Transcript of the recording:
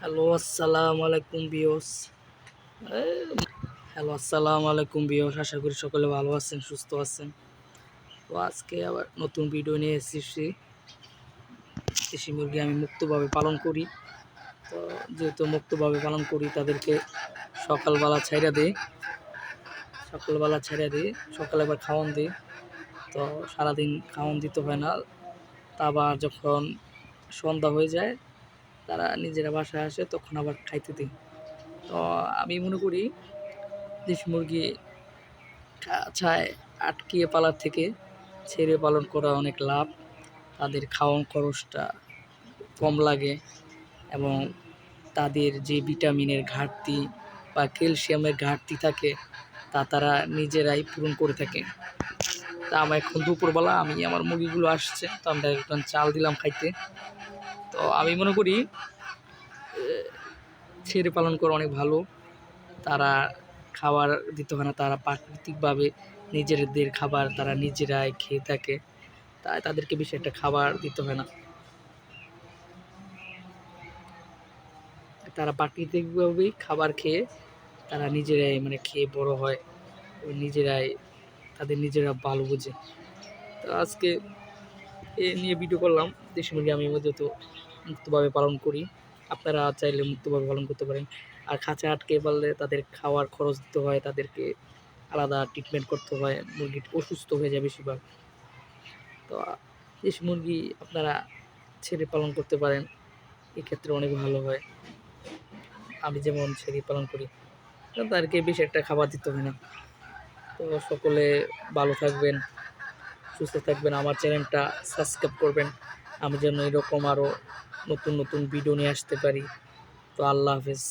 Hello আসসালামু আলাইকুম বিয়স হ্যালো আসসালামু আলাইকুম বিয়স আশা করি সকলে ভালো আছেন, সুস্থ আছেন। তো আজকে আবার নতুন ভিডিও নিয়ে এসেছি। দেশি মুরগি আমি মুক্তভাবে পালন করি। তো যেহেতু মুক্তভাবে পালন করি, তাদেরকে সকালবেলা ছাইড়া দিই। সকালবেলা ছেড়ে দিই, সকালে আবার খাওয়ান দিই। তো সারাদিন খাওয়ান দিতে হয় না। তা আবার যখন সন্ধ্যা হয়ে যায় তারা নিজেরা বাসায় আসে, তখন আবার খাইতে দিই। তো আমি মনে করি দেশি মুরগি ছায় আটকিয়ে পালার থেকে ছেড়ে পালন করা অনেক লাভ। তাদের খাওয়ান খরচটা কম লাগে এবং তাদের যে ভিটামিনের ঘাটতি বা ক্যালসিয়ামের ঘাটতি থাকে, তা তারা নিজেরাই পূরণ করে থাকে। তা আমার এখন দুপুরবেলা আমি আমার মুরগিগুলো আসছে, তো আমরা একটু চাল দিলাম খাইতে। তো আমি মনে করি ছেড়ে পালন করা অনেক ভালো। তারা খাবার দিতে হয় না, তারা প্রাকৃতিকভাবে নিজেদের খাবার তারা নিজেরাই খেয়ে থাকে, তাই তাদেরকে বেশি একটা খাবার দিতে হয় না। তারা প্রাকৃতিকভাবেই খাবার খেয়ে তারা নিজেরাই মানে খেয়ে বড় হয়, নিজেরাই, তাদের নিজেরা ভালো বোঝে। তো আজকে এ নিয়ে ভিডিও করলাম। দেশি মুরগি আমি মধ্যে তো মুক্তভাবে পালন করি। আপনারা চাইলে মুক্তভাবে পালন করতে পারেন। আর খাঁচা আটকে পারলে তাদের খাওয়ার খরচ দিতে হয়, তাদেরকে আলাদা ট্রিটমেন্ট করতে হয়, মুরগি অসুস্থ হয়ে যায় বেশিরভাগ। তো দেশি মুরগি আপনারা ছেড়ে পালন করতে পারেন, এক্ষেত্রে অনেক ভালো হয়। আমি যেমন ছেড়ে পালন করি, তাদেরকে বেশি একটা খাবার দিতে হয় না। তো সকলে ভালো থাকবেন। সুস্থ থাকবেন, আমার চ্যানেলটা সাবস্ক্রাইব করবেন। আমি যেন এরকম আরও নতুন নতুন ভিডিও নিয়ে আসতে পারি। তো আল্লাহ হাফেজ।